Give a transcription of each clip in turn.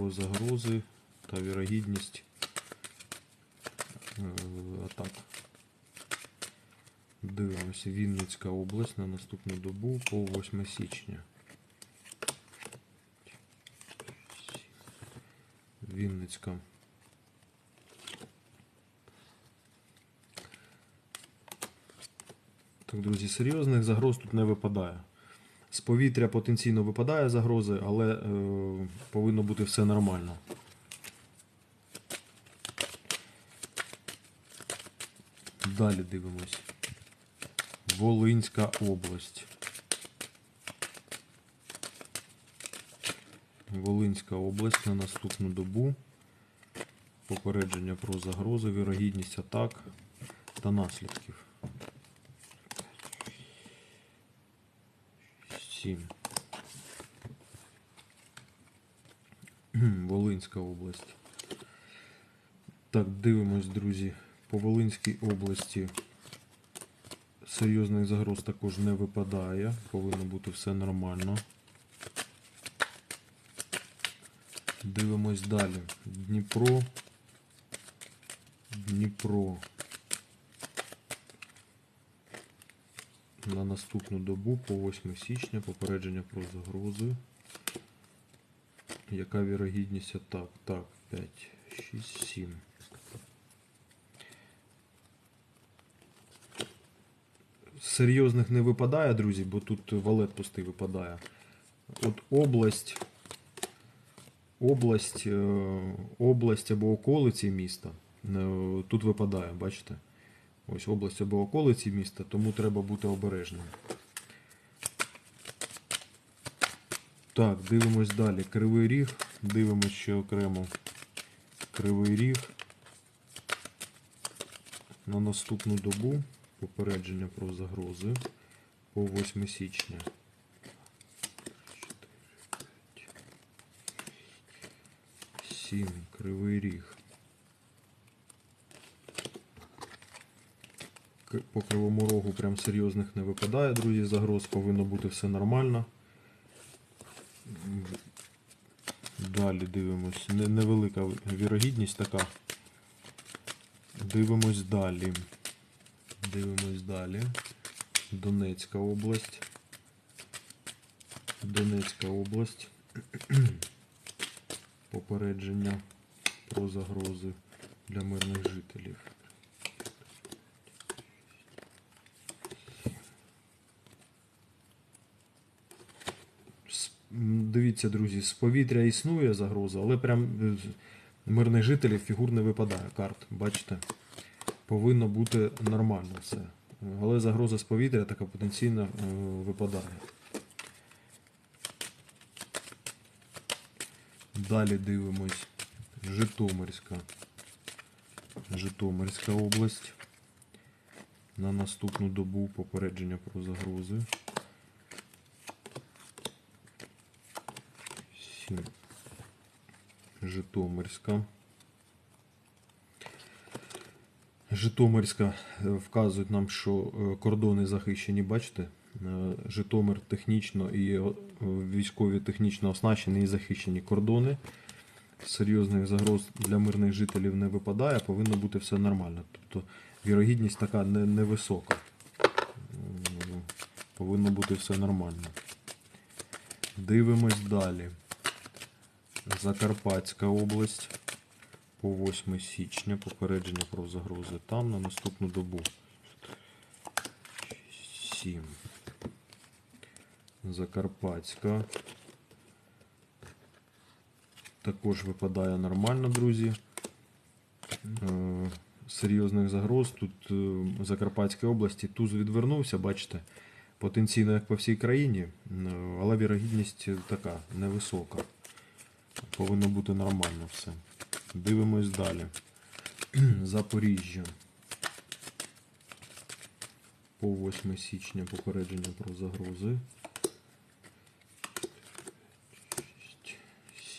про загрози та вірогідність е, атак. Дивимося. Вінницька область на наступну добу по 8 січня. Вінницька. Так, друзі, серйозних загроз тут не випадає. З повітря потенційно випадає загрози, але е, повинно бути все нормально. Далі дивимось. Волинська область. Волинська область на наступну добу. Попередження про загрози, вірогідність атак та наслідків. 7. Волинська область. Так, дивимось, друзі. По Волинській області серйозних загроз також не випадає. Повинно бути все нормально. Дивимось далі. Дніпро. Дніпро. На наступну добу по 8 січня попередження про загрози. Яка вірогідність атак? Так, 5, 6, 7. Серйозних не випадає, друзі, бо тут валет пустий випадає. От область, область, е, область або околиці міста е, тут випадає, бачите? Ось область або околиці міста, тому треба бути обережним. Так, дивимось далі. Кривий ріг. Дивимось ще окремо. Кривий ріг. На наступну добу попередження про загрози по 8 січня. 7. Кривий ріг. По кривому рогу прям серйозних не випадає, друзі. Загроз повинно бути все нормально. Далі дивимось. Невелика вірогідність така. Дивимось далі. Дивимось далі. Донецька область. Донецька область. Попередження про загрози для мирних жителів. Дивіться, друзі, з повітря існує загроза, але прям е, мирних жителів фігур не випадає карт. Бачите? Повинно бути нормально все. Але загроза з повітря така потенційно е, випадає. Далі дивимось. Житомирська. Житомирська область. На наступну добу попередження про загрози. Сім. Житомирська. Житомирська е, вказують нам, що е, кордони захищені, бачите? Е, Житомир технічно і військові технічно оснащені і захищені кордони. Серйозних загроз для мирних жителів не випадає, повинно бути все нормально. Тобто вірогідність така невисока. Повинно бути все нормально. Дивимось далі. Закарпатська область по 8 січня. Попередження про загрози там на наступну добу. 7. Закарпатська. Також випадає нормально, друзі. Е, Серйозних загроз. Тут е, в Закарпатській області туз відвернувся, бачите, потенційно як по всій країні, е, але вірогідність така невисока. Повинно бути нормально все. Дивимось далі. Запоріжжя. По 8 січня попередження про загрози.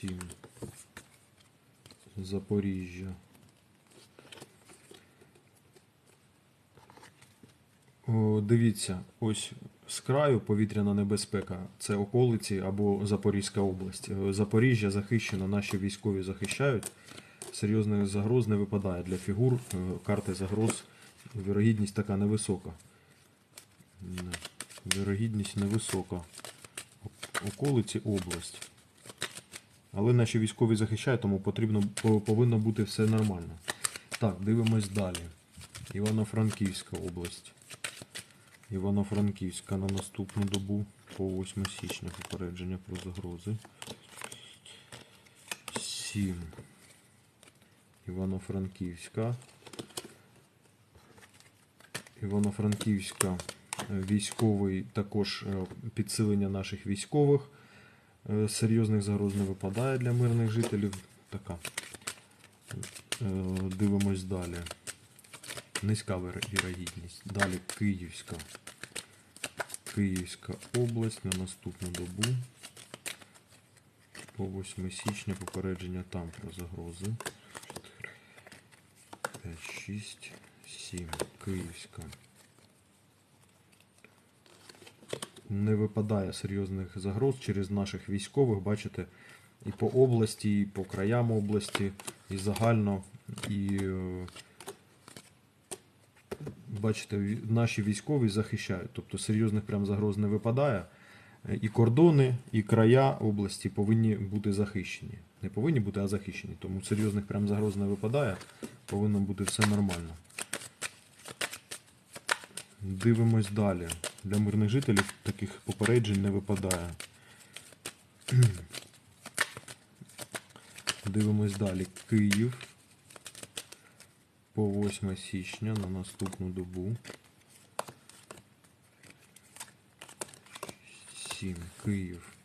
7. Запоріжжя. о, дивіться, ось з краю повітряна небезпека. Це околиці або Запорізька область. Е, Запоріжжя захищено, наші військові захищають. Серйозних загроз не випадає для фігур. е, Карти загроз. Вірогідність така невисока. Вірогідність невисока. Околиці область. Але наші військові захищають, тому потрібно, повинно бути все нормально. Так, дивимось далі. Івано-Франківська область. Івано-Франківська на наступну добу по 8 січня попередження про загрози. 7. Івано-Франківська. Івано-Франківська е, військовий також е, підсилення наших військових. Е, Серйозних загроз не випадає для мирних жителів. Така. Дивимось далі. Низька вірогідність. Далі Київська. Київська область на наступну добу. По 8 січня попередження там про загрози. 5, 6, 7. Київська. Не випадає серйозних загроз через наших військових, бачите, і по області, і по краям області, і загально, і е, бачите, наші військові захищають. Тобто серйозних прям загроз не випадає. Е, І кордони, і края області повинні бути захищені. Не повинні бути, а захищені. Тому серйозних прям загроз не випадає. Повинно бути все нормально. Дивимось далі. Для мирних жителів таких попереджень не випадає. Дивимось далі. Київ. По 8 січня на наступну добу. 7. Київ.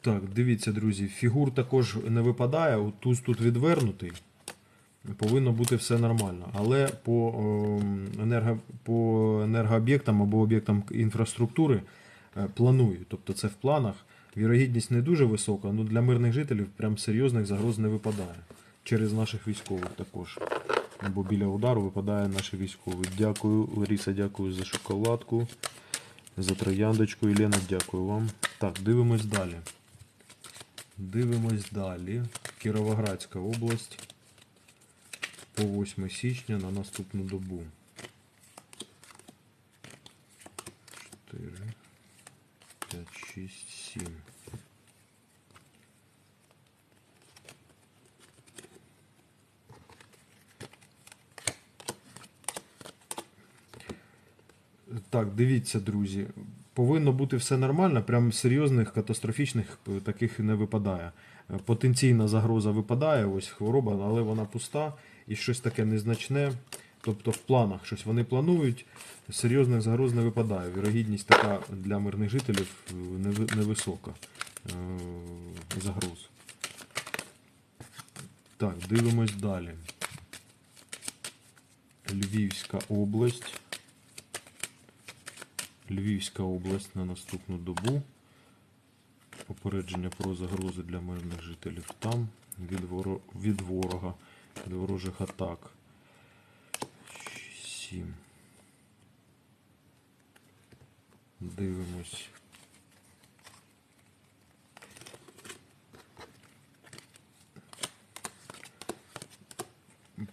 Так, дивіться, друзі, фігур також не випадає, туз тут відвернутий. Повинно бути все нормально. Але по, ем, енерго, по енергооб'єктам або об'єктам інфраструктури планую. Тобто це в планах. Вірогідність не дуже висока, але для мирних жителів прям серйозних загроз не випадає. Через наших військових також. Бо біля удару випадає наші військові. Дякую, Лариса, дякую за шоколадку, за трояндочку. Єлена, дякую вам. Так, дивимось далі. Дивимось далі. Кіровоградська область по 8 січня на наступну добу. 4, 5, 6, 7. Так, дивіться, друзі. Повинно бути все нормально, прям серйозних катастрофічних е, таких не випадає. Е, Потенційна загроза випадає, ось хвороба, але вона пуста і щось таке незначне. Тобто в планах щось вони планують, серйозних загроз не випадає. Вірогідність така для мирних жителів е, невисока е, загроз. Так, дивимось далі. Львівська область. Львівська область на наступну добу. Попередження про загрози для мирних жителів там від ворога, від ворожих атак. 7. Дивимось.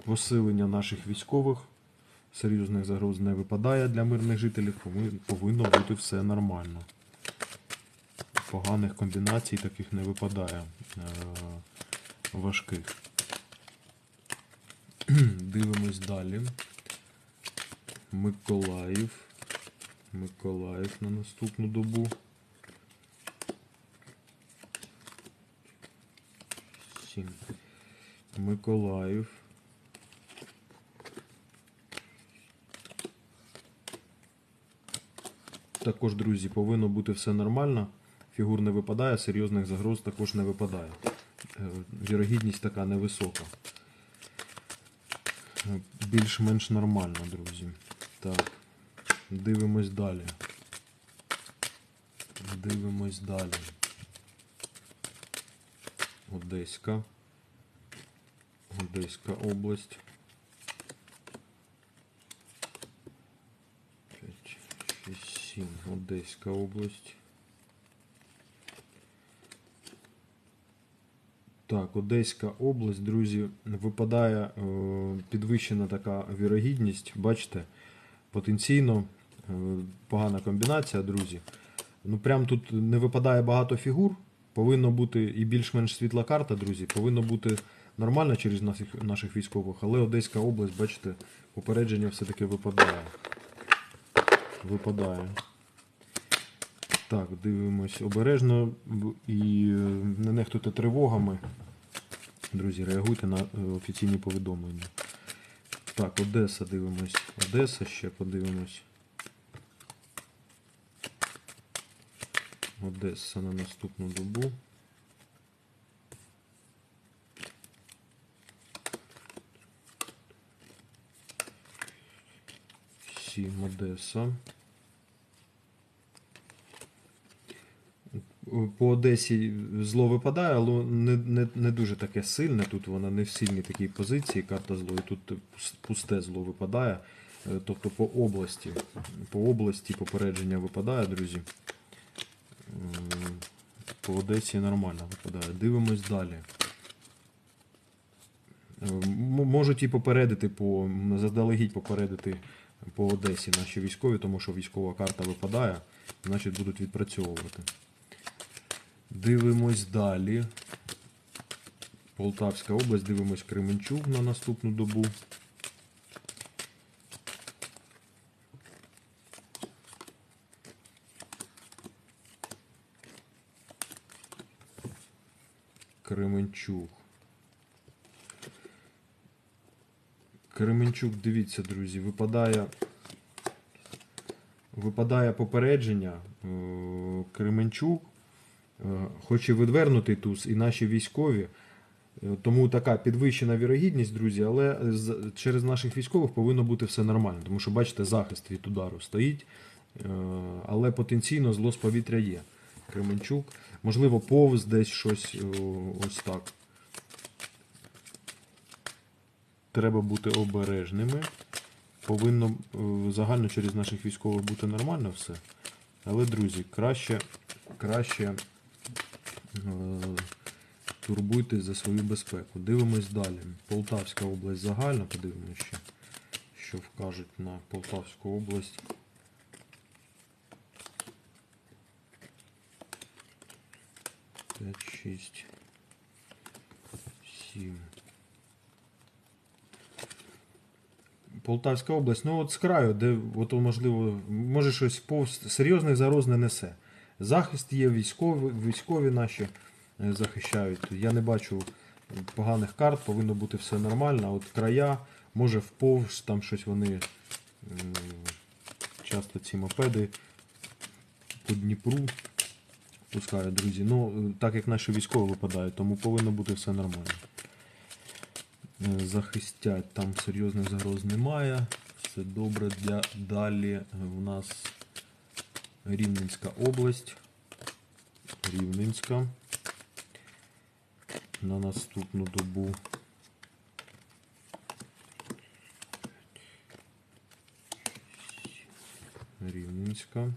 Посилення наших військових. Серйозних загроз не випадає для мирних жителів, повинно бути все нормально. Поганих комбінацій таких не випадає е, важких. Дивимось далі. Миколаїв. Миколаїв на наступну добу. Сім. Миколаїв. Також, друзі, повинно бути все нормально. Фігур не випадає, серйозних загроз також не випадає. Е, Вірогідність така невисока. Е, Більш-менш нормально, друзі. Так. Дивимось далі. Дивимось далі. Одеська. Одеська область. 5, 6, 7. Одеська область. Так, Одеська область, друзі, випадає е, підвищена така вірогідність. Бачите, потенційно е, погана комбінація, друзі. Ну, прям тут не випадає багато фігур. Повинно бути і більш-менш світла карта, друзі. Повинно бути нормально через наших, наших військових, але Одеська область, бачите, попередження все-таки випадає. Випадає. Так, дивимось обережно і е, не нехтуйте тривогами. Друзі, реагуйте на е, офіційні повідомлення. Так, Одеса дивимось. Одеса ще подивимось. Одеса на наступну добу. Сім Одеса. По Одесі зло випадає, але не, не, не дуже таке сильне. Тут вона не в сильній такій позиції, карта зло, і тут пусте зло випадає. Е, Тобто по області. По області попередження випадає, друзі. По Одесі нормально випадає. Дивимось далі. Е, Можуть і попередити по заздалегідь попередити по Одесі наші військові, тому що військова карта випадає, значить будуть відпрацьовувати. Дивимось далі. Полтавська область, дивимось Кременчук на наступну добу. Кременчук. Кременчук, дивіться, друзі, випадає. Випадає попередження. Е, Кременчук хоче відвернути туз і наші військові. Е, Тому така підвищена вірогідність, друзі, але через наших військових повинно бути все нормально. Тому що, бачите, захист від удару стоїть, е, але потенційно зло з повітря є. Кременчук. Можливо, повз десь щось ось так. Треба бути обережними. Повинно е, загально через наших військових бути нормально все. Але, друзі, краще, краще е, турбуйтесь за свою безпеку. Дивимось далі. Полтавська область загально, подивимося ще, що вкажуть на Полтавську область. П'ять, шість, сім. Полтавська область, ну от з краю, де от, можливо, може щось повз серйозний загроз не несе. Захист є, військові, військові наші е, захищають. Я не бачу поганих карт, повинно бути все нормально. От края, може вповз, там щось вони часто ці мопеди по Дніпру пускають, друзі. Ну, е, так як наші військові випадають, тому повинно бути все нормально. Е, захистять, там серйозних загроз немає. Все добре для далі. Е, У нас Рівненська область. Рівненська. На наступну добу. Рівненська.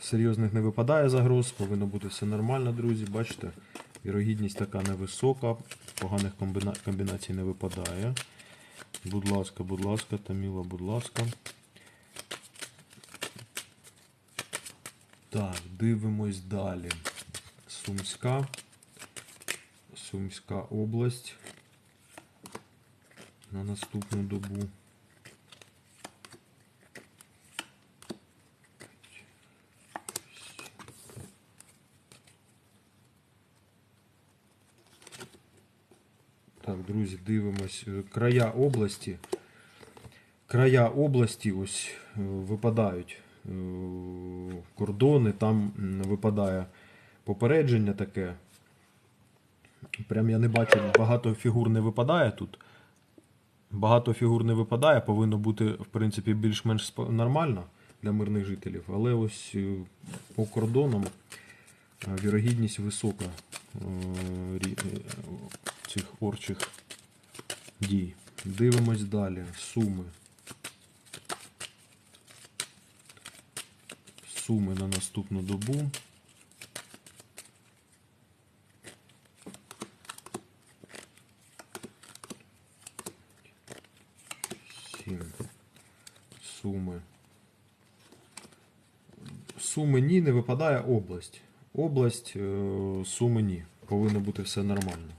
Серйозних не випадає загроз, повинно бути все нормально, друзі. Бачите, вірогідність така невисока, поганих комбіна... комбінацій не випадає. Будь ласка, будь ласка, Таміла, будь ласка. Так, дивимось далі. Сумська. Сумська область. На наступну добу. Так, друзі, дивимось. Е, Края області. Края області ось е, випадають е, кордони, там випадає попередження таке. Прям я не бачу, багато фігур не випадає тут. Багато фігур не випадає, повинно бути, в принципі, більш-менш нормально. для мирних жителів. Але ось по кордонам вірогідність висока е, е, цих орчих дій. Дивимось далі. Суми. Суми на наступну добу. Сім. Суми. Суми ні, не випадає область. Область, е, суми ні. Повинно бути все нормально.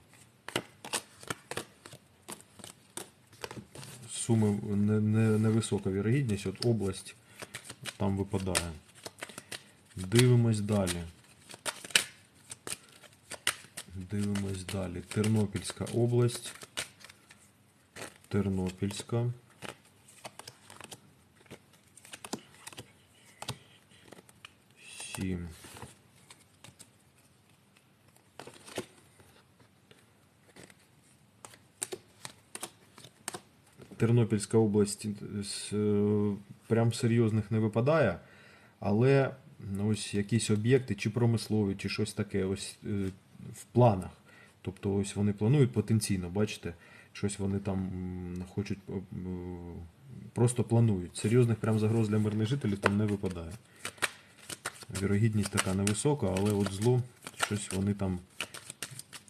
Суми не, не, невисока вірогідність, от область там випадає. Дивимось далі. Дивимось далі. Тернопільська область. Тернопільська. Сім. Тернопільська область е, прям серйозних не випадає, але ну, ось якісь об'єкти, чи промислові, чи щось таке, ось е, в планах. Тобто ось вони планують потенційно, бачите, щось вони там хочуть е, просто планують. Серйозних прям загроз для мирних жителів там не випадає. Вірогідність така невисока, але от зло, щось вони там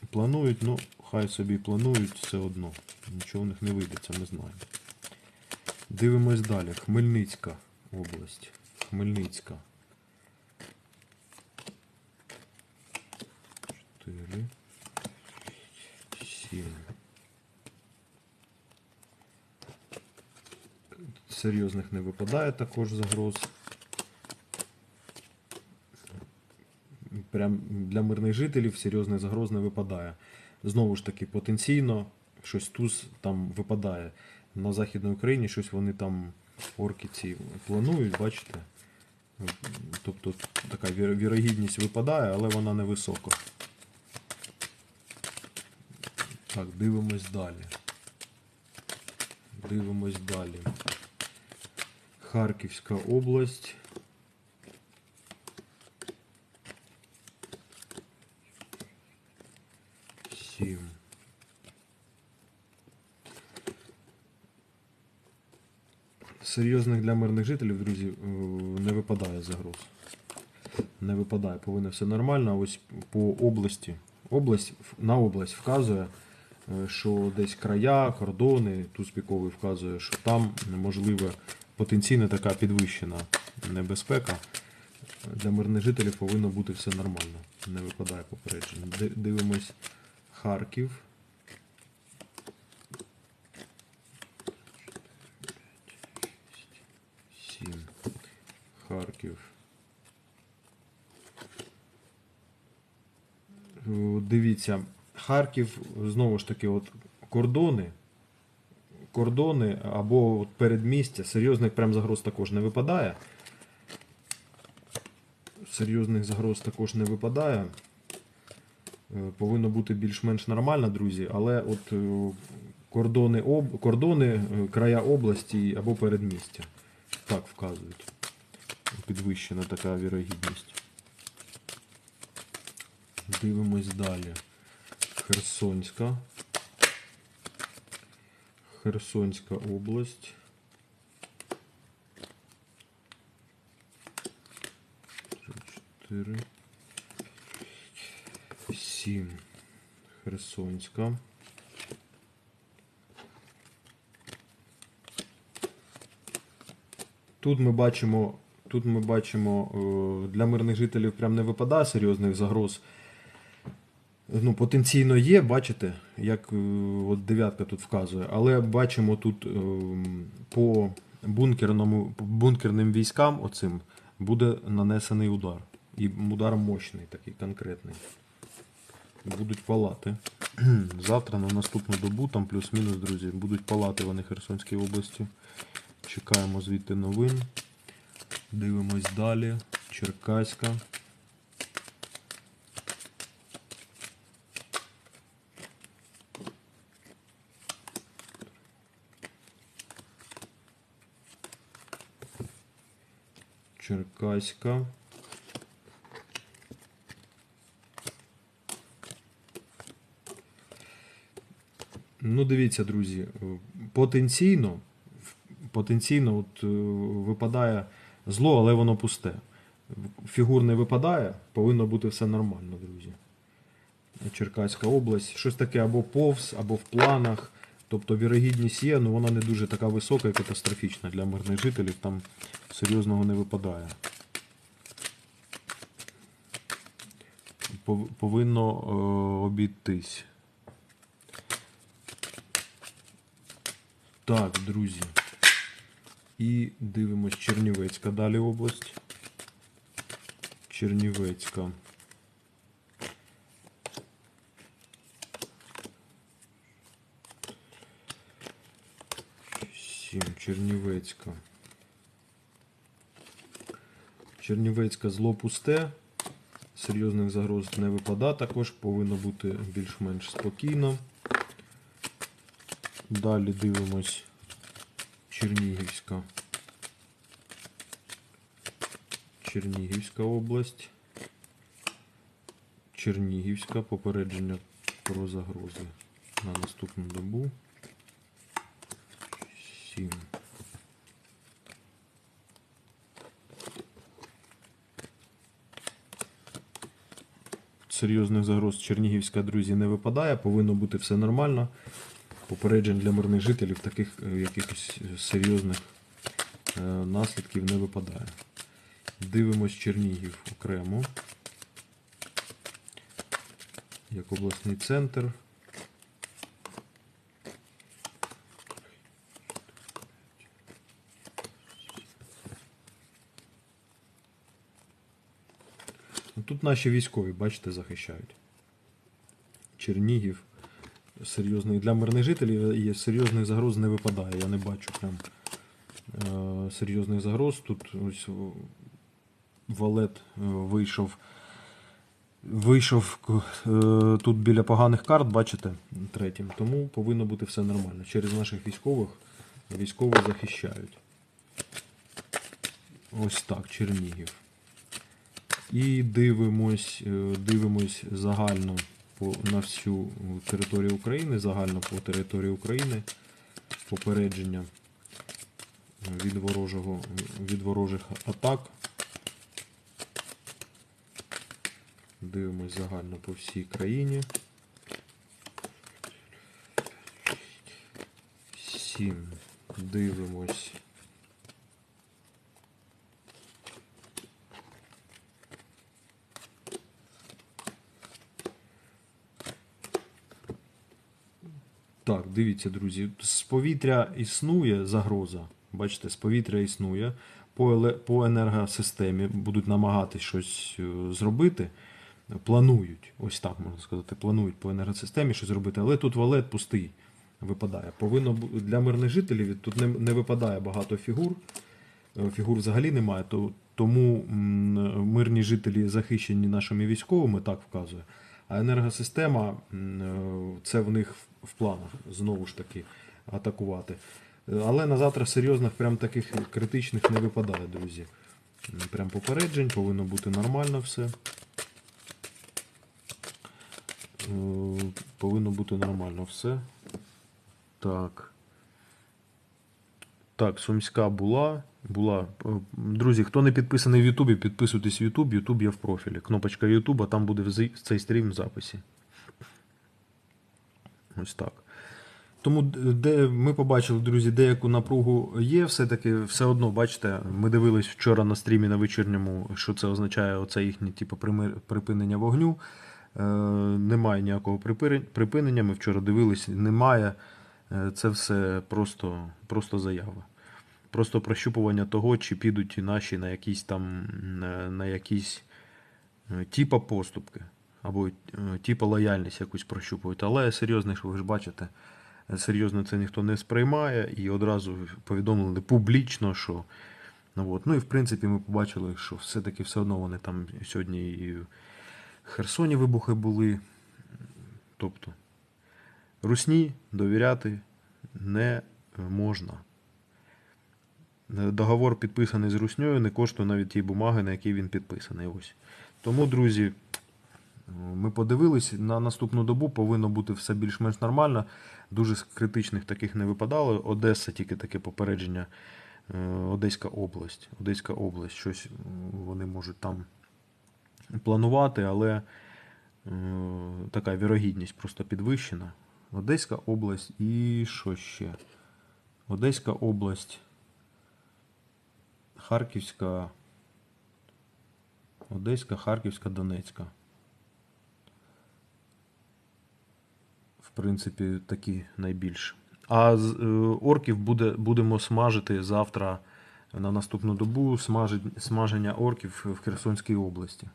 планують, ну, хай собі планують все одно. Нічого в них не вийде, це ми знаємо. Дивимось далі. Хмельницька область. Хмельницька. 4. 7. Серйозних не випадає також загроз. Прям для мирних жителів серйозних загроз не випадає. Знову ж таки, потенційно щось туз там випадає. На Західній Україні щось вони там орки ці планують, бачите? Тобто така вірогідність випадає, але вона невисока. Так, дивимось далі. Дивимось далі. Харківська область. Сім. Серйозних для мирних жителів, друзі, е, не випадає загроз. Не випадає, повинно все нормально. А ось по області. Область на область вказує, е, що десь края, кордони, тут спіковий вказує, що там можливо потенційно така підвищена небезпека. Для мирних жителів повинно бути все нормально. Не випадає попередження. Дивимось Харків. Сім. Харків. Е, Дивіться, Харків знову ж таки, от кордони. Кордони або от передмістя, серйозних прям загроз також не випадає. Серйозних загроз також не випадає. Е, Повинно бути більш-менш нормально, друзі, але от е, кордони, об, кордони е, края області або передмістя. Так вказують. Підвищена така вірогідність. Дивимось далі. Херсонська. Херсонська область. Чотири. Сім. Херсонська. Тут ми бачимо, тут ми бачимо е, для мирних жителів прям не випадає серйозних загроз. Ну, потенційно є, бачите, як е, от дев'ятка тут вказує, але бачимо тут е, по бункерному, по бункерним військам оцим буде нанесений удар. І удар мощний, такий конкретний. Будуть палати. Завтра на наступну добу, там плюс-мінус, друзі, будуть палати вони Херсонській області. Чекаємо звідти новин. Дивимось далі. Черкаська. Черкаська. Ну, дивіться, друзі, потенційно, потенційно от, е, випадає зло, але воно пусте. Фігур не випадає, повинно бути все нормально, друзі. Черкаська область. Щось таке або повз, або в планах. Тобто вірогідність є, але вона не дуже така висока і катастрофічна для мирних жителів. Там серйозного не випадає. Повинно е, обійтись. Так, друзі. І дивимось Чернівецька далі область. Чернівецька. Сім. Чернівецька. Чернівецька зло пусте. Серйозних загроз не випада, також повинно бути більш-менш спокійно. Далі дивимось Чернігівська. Чернігівська область. Чернігівська попередження про загрози на наступну добу. 7. Серйозних загроз Чернігівська, друзі, не випадає, повинно бути все нормально. Попереджень для мирних жителів таких е, якихось серйозних е, наслідків не випадає. Дивимось Чернігів окремо. Як обласний центр. Наші військові, бачите, захищають. Чернігів серйозних для мирних жителів є серйозних загроз не випадає. Я не бачу прям е, серйозних загроз. Тут ось валет е, вийшов. Вийшов е, тут біля поганих карт, бачите, третім. Тому повинно бути все нормально. Через наших військових військові захищають. Ось так, Чернігів. І дивимось, е, дивимось загально по, на всю територію України, загально по території України попередження від ворожого, від ворожих атак. Дивимось загально по всій країні. Сім. Дивимось. Так, дивіться, друзі. З повітря існує загроза. Бачите, з повітря існує. По, енергосистемі будуть намагатись щось е, зробити. Планують, ось так можна сказати, планують по енергосистемі щось зробити, але тут валет пустий випадає. Повинно для мирних жителів тут не, не випадає багато фігур. Е, Фігур взагалі немає, то, тому мирні жителі захищені нашими військовими, так вказує. А енергосистема е, це в них в- планах знову ж таки атакувати. Але на завтра серйозних, прям таких критичних не випадає, друзі. Прям попереджень, повинно бути нормально все. Е, Повинно бути нормально все. Так. Так, Сумська була. була. Е, Друзі, хто не підписаний в Ютубі, підписуйтесь в Ютуб. Ютуб є в профілі. Кнопочка Ютуба, там буде цей стрім в записі. Ось так. Тому де ми побачили, друзі, деяку напругу є, все-таки все одно, бачите, ми дивились вчора на стрімі на вечірньому, що це означає оце їхнє типу, припинення вогню. Е, немає ніякого припинення. Ми вчора дивились, немає. Е, Це все просто, просто заява. Просто прощупування того, чи підуть наші на якісь там на, на якісь е, типа поступки, або е, типа лояльність якусь прощупують. Але серйозно, що ви ж бачите, е, серйозно це ніхто не сприймає і одразу повідомили публічно, що. Ну, от. ну і в принципі ми побачили, що все-таки все одно вони там сьогодні і в Херсоні вибухи були. Тобто, Русні довіряти не можна. Е, Договор підписаний з Русньою, не коштує навіть тієї бумаги, на якій він підписаний. Ось. Тому, друзі, е, ми подивились, на наступну добу повинно бути все більш-менш нормально. Дуже критичних таких не випадало. Одеса тільки таке попередження. е, Одеська область. Одеська область. Щось вони можуть там планувати, але е, така вірогідність просто підвищена. Одеська область і що ще? Одеська область. Харківська. Одеська, Харківська, Донецька. В принципі, такі найбільш. А з е, орків буде, будемо смажити завтра на наступну добу смаження орків в Херсонській області.